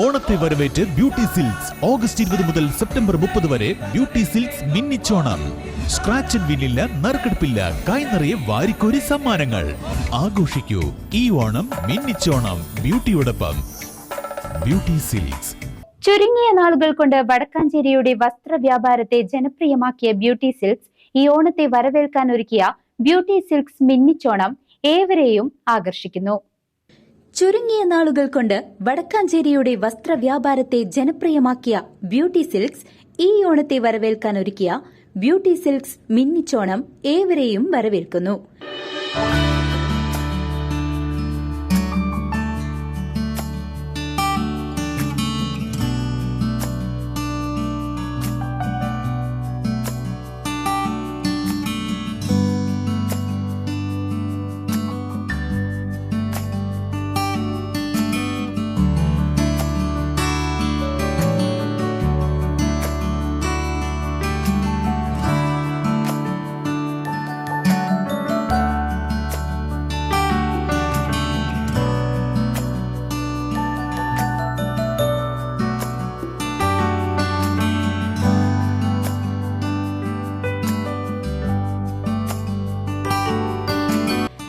ഓണത്തെ വരവേറ്റ് beauty silks. August ഇരുപത് മുതൽ സെപ്റ്റംബർ മുപ്പത് വരെ ബ്യൂട്ടി സിൽക്സ് മിന്നിച്ചോണം. സ്ക്രാച്ച് ആൻഡ് വിന്നില്ല നറുക്കെടുപ്പില്ല കൈ നിറയെ വാരിക്കോരി സമ്മാനങ്ങൾ. ആഘോഷിക്കൂ. ഈ ഓണം മിന്നിച്ചോണം. ബ്യൂട്ടിയോടൊപ്പം. Beauty silks. ചുരുങ്ങിയ നാളുകൾ കൊണ്ട് വടക്കാഞ്ചേരിയുടെ വസ്ത്ര വ്യാപാരത്തെ ജനപ്രിയമാക്കിയ ബ്യൂട്ടി സിൽക്സ് ഈ ഓണത്തെ വരവേൽക്കാൻ ഒരുക്കിയ ബ്യൂട്ടി സിൽക്സ് മിന്നിച്ചോണം ഏവരെയും ആകർഷിക്കുന്നു. ചുരുങ്ങിയ നാളുകൾ കൊണ്ട് വടക്കാഞ്ചേരിയുടെ വസ്ത്രവ്യാപാരത്തെ ജനപ്രിയമാക്കിയ ബ്യൂട്ടി സിൽക്സ് ഈ ഓണത്തെ വരവേൽക്കാൻ ഒരുക്കിയ ബ്യൂട്ടി സിൽക്സ് മിന്നിച്ചോണം ഏവരെയും വരവേൽക്കുന്നു.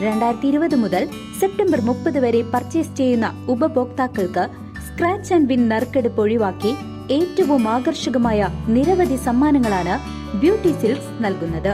രണ്ടായിരത്തി ഇരുപത് മുതൽ സെപ്റ്റംബർ മുപ്പത് വരെ പർച്ചേസ് ചെയ്യുന്ന ഉപഭോക്താക്കൾക്ക് സ്ക്രാച്ച് ആൻഡ് വിൻ നറുക്കെടുപ്പ് ഒഴിവാക്കി ഏറ്റവും ആകർഷകമായ നിരവധി സമ്മാനങ്ങളാണ് ബ്യൂട്ടി സിൽക്സ് നൽകുന്നത്.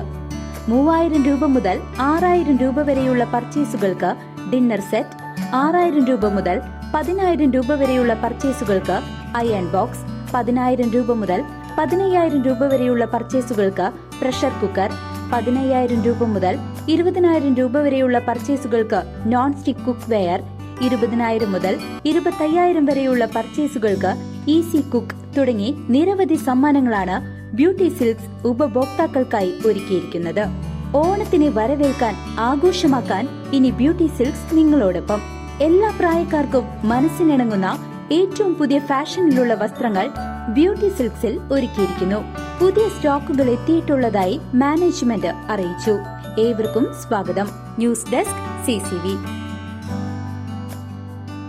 മൂവായിരം രൂപ മുതൽ ആറായിരം രൂപ വരെയുള്ള പർച്ചേസുകൾക്ക് ഡിന്നർ സെറ്റ് ആറായിരം രൂപ മുതൽ പതിനായിരം രൂപ വരെയുള്ള പർച്ചേസുകൾക്ക് അയൺ ബോക്സ് പതിനായിരം രൂപ മുതൽ പതിനയ്യായിരം രൂപ വരെയുള്ള പർച്ചേസുകൾക്ക് പ്രഷർ കുക്കർ പതിനയ്യായിരം രൂപ മുതൽ ഇരുപതിനായിരം രൂപ വരെയുള്ള പർച്ചേസുകൾക്ക് നോൺ സ്റ്റിക് കുക്ക് വെയർ ഇരുപതിനായിരം മുതൽ ഇരുപത്തയ്യായിരം വരെയുള്ള പർച്ചേസുകൾക്ക് ഈസി കുക്ക് തുടങ്ങി നിരവധി സമ്മാനങ്ങളാണ് ബ്യൂട്ടി സിൽക്സ് ഉപഭോക്താക്കൾക്കായി ഒരുക്കിയിരിക്കുന്നത്. ഓണത്തിനെ വരവേൽക്കാൻ ആഘോഷമാക്കാൻ ഇനി ബ്യൂട്ടി സിൽക്സ് നിങ്ങളോടൊപ്പം. എല്ലാ പ്രായക്കാർക്കും മനസ്സിനിണങ്ങുന്ന ഏറ്റവും പുതിയ ഫാഷനിലുള്ള വസ്ത്രങ്ങൾ ബ്യൂട്ടി സിൽക്സിൽ ഒരുക്കിയിരിക്കുന്നു. പുതിയ സ്റ്റോക്കുകൾ എത്തിയിട്ടുള്ളതായി മാനേജ്മെന്റ് അറിയിച്ചു. ഏവർക്കും സ്വാഗതം. News desk C